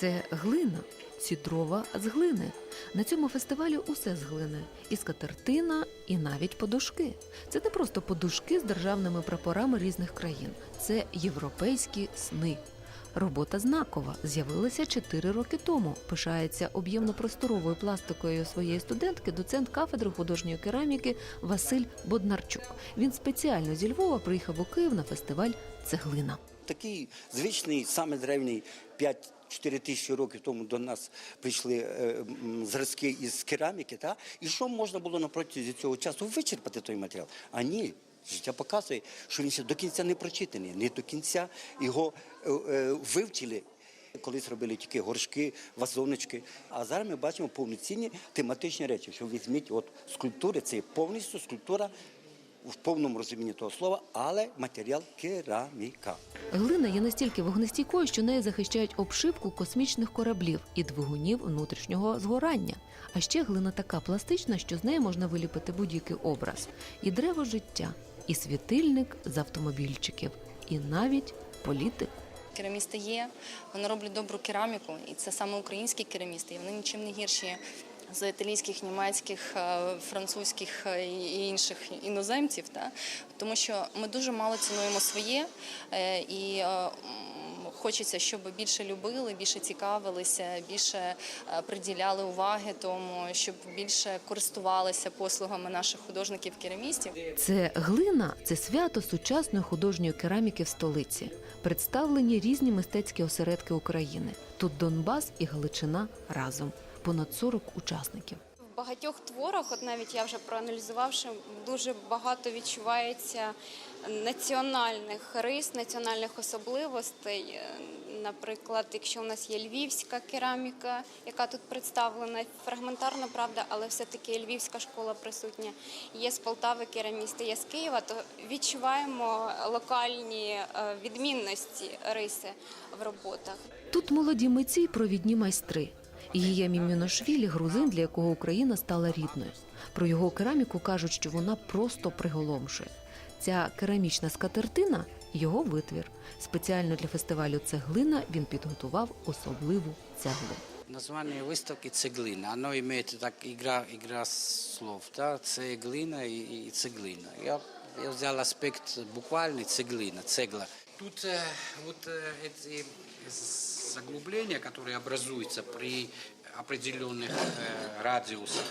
Це глина, сідрова з глини. На цьому фестивалі усе з глини. І скатертина, і навіть подушки. Це не просто подушки з державними прапорами різних країн. Це європейські сни. Робота знакова з'явилася 4 роки тому. Пишається об'ємно-просторовою пластикою своєї студентки, доцент кафедри художньої кераміки Василь Боднарчук. Він спеціально зі Львова приїхав у Київ на фестиваль Цеглина. Такий звичний, саме древній 5-4 тисячі років тому до нас прийшли е, зразки із кераміки. Та? І що можна було на протязі цього часу вичерпати той матеріал? А ні. Життя показує, що він ще до кінця не прочитаний, не до кінця його е, е, вивчили. Колись робили тільки горшки, вазоночки. А зараз ми бачимо повноцінні тематичні речі. Що візьміть, от скульптури, це повністю скульптура в повному розумінні того слова, але матеріал кераміка. Глина є настільки вогнестійкою, що нею захищають обшивку космічних кораблів і двигунів внутрішнього згорання. А ще глина така пластична, що з неї можна виліпити будь-який образ: і дерево життя, і світильник з автомобільчиків, і навіть політик. Керамісти є, вони роблять добру кераміку, і це саме українські керамісти. І вони нічим не гірші за італійських, німецьких, е, французьких е, і інших іноземців. Та? Тому що ми дуже мало цінуємо своє е, і хочеться, щоб більше любили, більше цікавилися, більше приділяли уваги тому, щоб більше користувалися послугами наших художників-керамістів. Це глина це свято сучасної художньої кераміки в столиці. Представлені різні мистецькі осередки України. Тут Донбас і Галичина разом. Понад 40 учасників. В багатьох творах, от навіть я вже проаналізувавши, дуже багато відчувається національних рис, національних особливостей. Е, Наприклад, якщо у нас є львівська кераміка, яка тут представлена, фрагментарна правда, але все-таки львівська школа присутня. Є з Полтави керамісти, є з Києва, то відчуваємо локальні е, відмінності риси в роботах. Тут молоді митці й провідні майстри. Гія Міміношвілі – грузин, для якого Україна стала рідною. Про його кераміку кажуть, що вона просто приголомшує. Ця керамічна скатертина його витвір. Спеціально для фестивалю цеглина він підготував особливу цеглу. Название выставки «Цеглина». Оно имеет так игра, игра слов, да, цеглина и, и цеглина. Я, я взял аспект буквальный цеглина, цегла. Тут э, вот э, эти заглубления, которые образуются при определенных э, радиусах,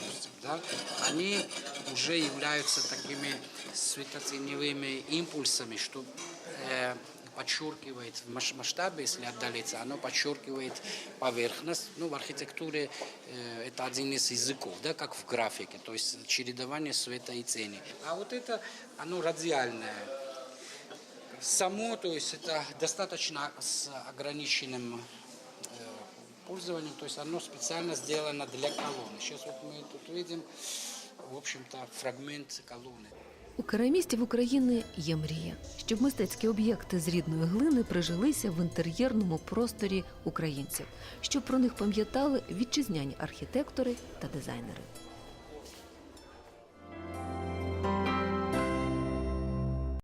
допустим, да, они уже являются такими светотеневыми импульсами, что э, подчеркивает в маш- масштабе, если отдалиться, оно подчеркивает поверхность. Ну, в архитектуре э, это один из языков, да, как в графике, то есть чередование света и тени. А вот это, оно радиальное. Само, то есть это достаточно с ограниченным э, пользованием, то есть оно специально сделано для колонны. Сейчас вот мы тут видим, в общем-то, фрагмент колонны. У керамістів України є мрія, щоб мистецькі об'єкти з рідної глини прижилися в інтер'єрному просторі українців, щоб про них пам'ятали вітчизняні архітектори та дизайнери.